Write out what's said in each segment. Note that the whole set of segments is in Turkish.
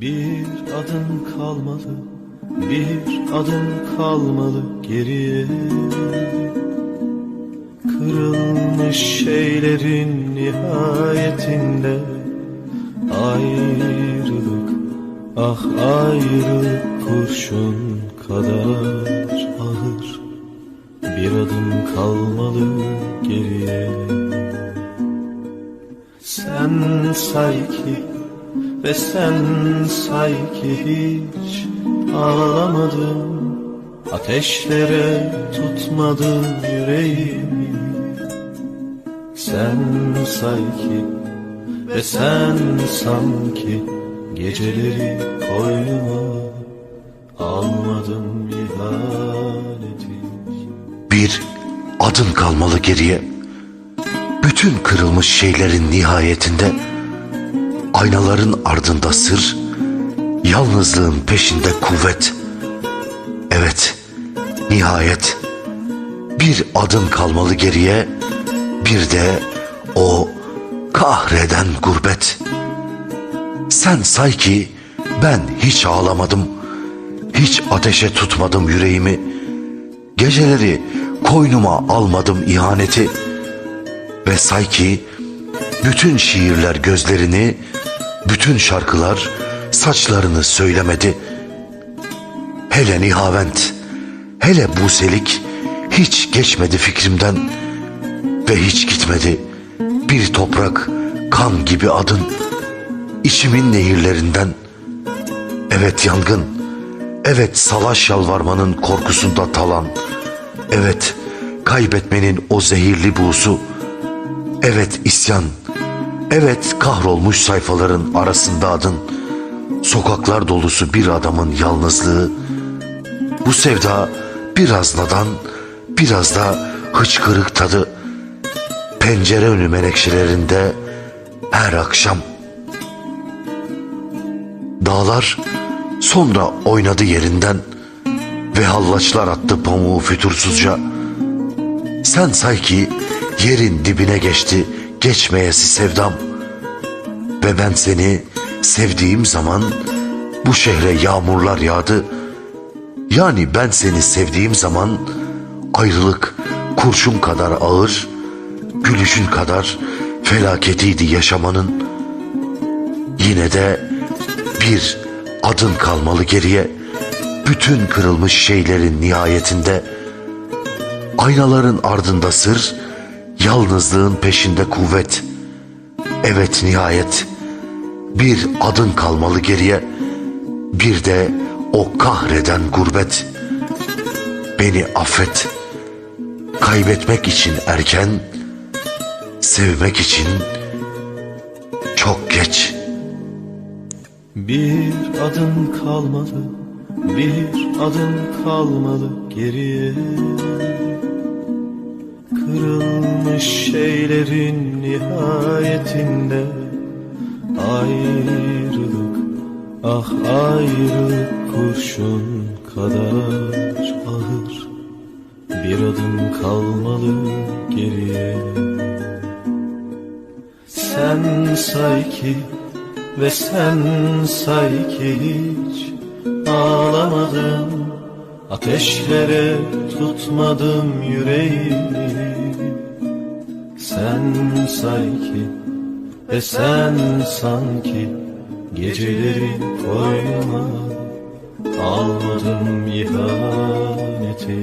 Bir adım kalmalı, bir adım kalmalı geriye. Kırılmış şeylerin nihayetinde Ayrılık, ah ayrılık kurşun kadar ağır. Bir adım kalmalı geriye. Sen say ki ve sen say ki hiç ağlamadın. Ateşlere tutmadın yüreğimi. Sen say ki ve sen sanki Geceleri koynuma almadım ihaneti. Bir adım kalmalı geriye. Bütün kırılmış şeylerin nihayetinde aynaların ardında sır, yalnızlığın peşinde kuvvet. Evet, nihayet bir adım kalmalı geriye, bir de o kahreden gurbet. Sen say ki ben hiç ağlamadım, hiç ateşe tutmadım yüreğimi. Geceleri koynuma almadım ihaneti ve say ki bütün şiirler gözlerini, bütün şarkılar saçlarını söylemedi. Hele Nihavent, hele Buselik hiç geçmedi fikrimden ve hiç gitmedi. Bir toprak, kan gibi adın, içimin nehirlerinden. Evet yangın, evet salaş yalvarmanın korkusunda talan. Evet kaybetmenin o zehirli buğusu. Evet isyan. Evet kahrolmuş sayfaların arasında adın. Sokaklar dolusu bir adamın yalnızlığı. Bu sevda biraz nadan, biraz da hıçkırık tadı. Pencere önü menekşelerinde her akşam. Dağlar sonra oynadı yerinden ve hallaçlar attı pamuğu fütursuzca. Sen say ki yerin dibine geçti geçmeyesi sevdam. Ve ben seni sevdiğim zaman bu şehre yağmurlar yağdı. Yani ben seni sevdiğim zaman ayrılık kurşun kadar ağır, gülüşün kadar felaketiydi yaşamanın. Yine de bir adın kalmalı geriye. Bütün kırılmış şeylerin nihayetinde aynaların ardında sır, yalnızlığın peşinde kuvvet. Evet nihayet bir adın kalmalı geriye. Bir de o kahreden gurbet. Beni affet. Kaybetmek için erken, sevmek için çok geç.'' Bir adım kalmalı, bir adım kalmalı geriye Kırılmış şeylerin nihayetinde Ayrılık, ah ayrılık kurşun kadar ağır. Bir adım kalmalı geriye. Sen say ki ve sen say ki hiç Ateşlere tutmadım yüreğimi Sen say ki ve sen sanki Geceleri koynuma almadım ihaneti.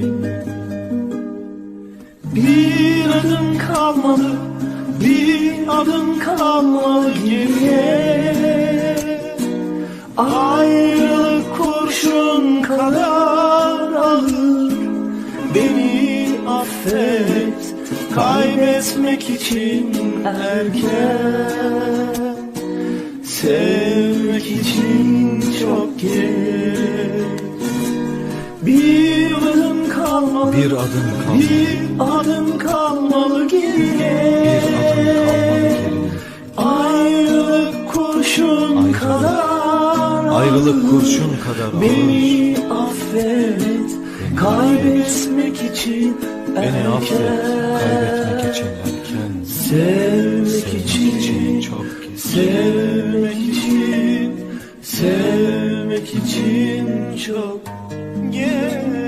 Bir adım kalmalı, bir adım kalmalı geriye. Ayrılık kurşun kadar kaybetmek için erken Sevmek için çok geç Bir adım kalmalı Bir adım kalmalı. Bir adım kalmalı geriye. Ayrılık kurşun kadar Ayrılık kurşun kadar. Beni affet Kaybetmek için Beni affet, kaybetmek için erken. Sevmek için çok. Sevmek için Sevmek için çok geç